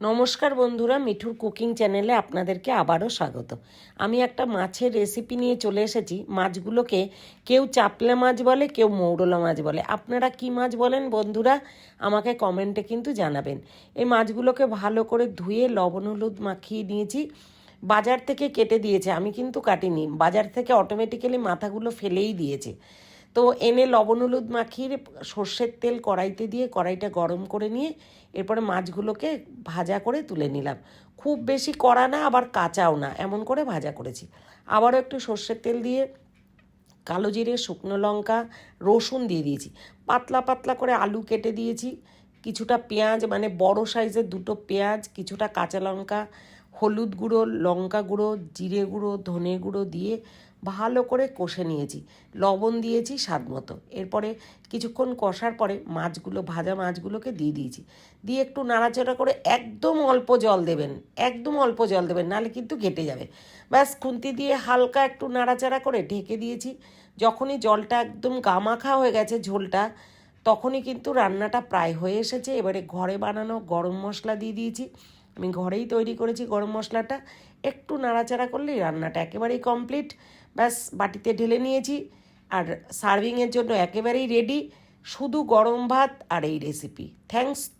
নমস্কার বন্ধুরা, মিঠুর কুকিং চ্যানেলে আপনাদেরকে আবারও স্বাগত। আমি একটা মাছের রেসিপি নিয়ে চলে এসেছি। মাছগুলোকে কেউ চাপলা মাছ বলে, কেউ মৌরলা মাছ বলে। আপনারা কি মাছ বলেন বন্ধুরা, আমাকে কমেন্টে কিন্তু জানাবেন। এই মাছগুলোকে ভালো করে ধুয়ে লবণ হলুদ মাখিয়ে নিয়েছি। বাজার থেকে কেটে দিয়েছে, আমি কিন্তু কাটিনি। বাজার থেকে অটোমেটিক্যালি মাথাগুলো ফেলেই দিয়েছে। তো এনে লবণ, হলুদ মাখিয়ে সর্ষের তেল কড়াইতে দিয়ে কড়াইটা গরম করে নিয়ে এরপরে মাছগুলোকে ভাজা করে তুলে নিলাম। খুব বেশি কড়া না, আবার কাঁচাও না, এমন করে ভাজা করেছি। আবারও একটু সর্ষের তেল দিয়ে কালো জিরে, শুকনো লঙ্কা, রসুন দিয়ে দিয়েছি। পাতলা পাতলা করে আলু কেটে দিয়েছি। কিছুটা পেঁয়াজ মানে বড় সাইজের দুটো পেঁয়াজ, কিছুটা কাঁচা লঙ্কা হলুদ গুঁড়ো, লঙ্কা গুঁড়ো, জিরে গুঁড়ো, ধনে গুঁড়ো দিয়ে ভালো করে কষে নিয়েছি। লবণ দিয়েছি স্বাদ মতো। এরপরে কিছুক্ষণ কষার পরে মাছগুলো, ভাজা মাছগুলোকে দিয়ে দিয়েছি। দিয়ে একটু নাড়াচাড়া করে একদম অল্প জল দেবেন, একদম অল্প জল দেবেন, নাহলে কিন্তু ঘেটে যাবে। ব্যাস, খুন্তি দিয়ে হালকা একটু নাড়াচাড়া করে ঢেকে দিয়েছি। যখনই জলটা একদম গামাখা হয়ে গেছে ঝোলটা, তখনই কিন্তু রান্নাটা প্রায় হয়ে এসেছে। এবারে ঘরে বানানো গরম মশলা দিয়ে দিয়েছি। আমি ঘরেই তৈরি করেছি গরম মশলাটা। একটু নাড়াচাড়া করলেই রান্নাটা একেবারেই কমপ্লিট ব্যাস, বাটিতে ঢেলে নিয়েছি। আর সার্ভিংয়ের জন্য একেবারেই রেডি শুধু গরম ভাত আর এই রেসিপি থ্যাঙ্কস